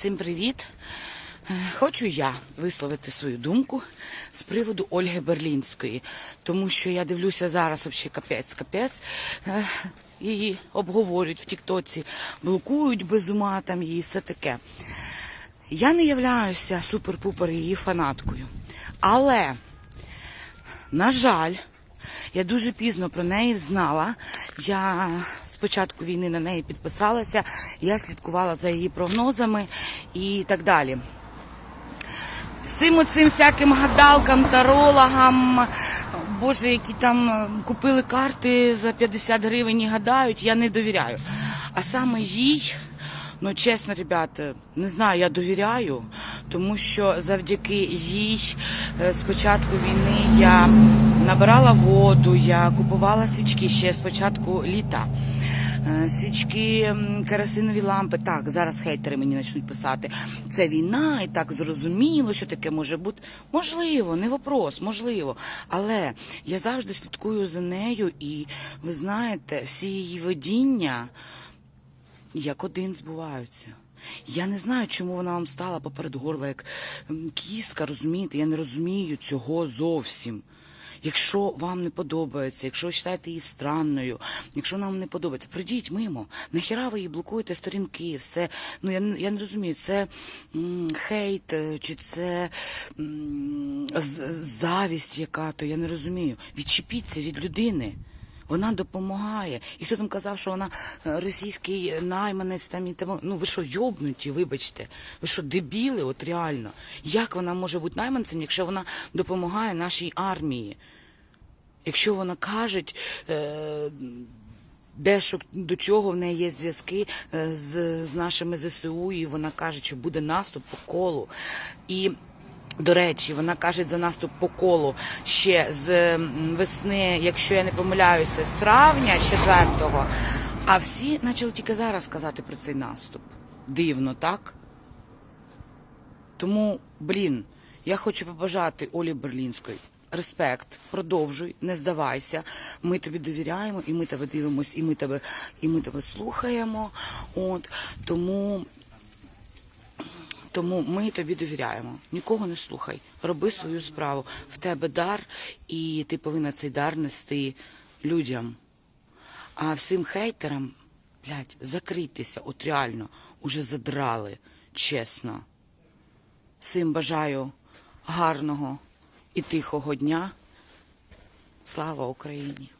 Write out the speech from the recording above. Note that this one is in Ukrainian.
всім привіт! Е, Хочу я висловити свою думку з приводу Ольги Берлінської, тому що я дивлюся зараз взагалі капець, капець. Е, Її обговорюють в Тіктоці, блокують без ума там її все таке. Я не являюся супер-пупер її фанаткою. Але, на жаль, я дуже пізно про неї знала. Я початку війни на неї підписалася, я слідкувала за її прогнозами і так далі. Всім оцим всяким гадалкам, тарологам, боже, які там е, купили карти за 50 гривень і гадають, я не довіряю. А саме їй, ну чесно, ребята, не знаю, я довіряю, тому що завдяки їй е, з початку війни я набирала воду, я купувала свічки ще з початку літа. Е, Свічки, м, керосинові лампи. Так, зараз хейтери мені почнуть писати. Це війна, і так зрозуміло, що таке може бути. Можливо, не вопрос, можливо. Але я завжди слідкую за нею, і ви знаєте, всі її видіння як один збуваються. Я не знаю, чому вона вам стала поперед горла як кістка, розумієте? Я не розумію цього зовсім. Якщо вам не подобається, якщо ви вважаєте її странною, якщо нам не подобається, пройдіть мимо. Нахіра ви її блокуєте сторінки, все. Ну я, я не розумію, це м, хейт е, чи це м, з- завість яка-то, я не розумію. Відчепіться від людини. Вона допомагає. І хто там казав, що вона е, російський найманець там і тому. Ну ви що, йобнуті, вибачте? Ви що, дебіли, от реально? Як вона може бути найманцем, якщо вона допомагає нашій армії? Якщо вона каже, е, де що до чого в неї є зв'язки е, з, з нашими ЗСУ, і вона каже, що буде наступ по колу. І до речі, вона каже за наступ по колу ще з весни, якщо я не помиляюся, з травня 4-го. А всі почали тільки зараз казати про цей наступ. Дивно, так? Тому, блін, я хочу побажати Олі Берлінської. Респект, продовжуй, не здавайся. Ми тобі довіряємо, і ми тебе дивимось, і ми тебе, і ми тебе слухаємо. От тому тому ми тобі довіряємо. Нікого не слухай. Роби свою справу. В тебе дар, і ти повинна цей дар нести людям. А всім хейтерам, блядь, закрийтеся, от реально, уже задрали, чесно. Всім бажаю гарного і тихого дня. Слава Україні!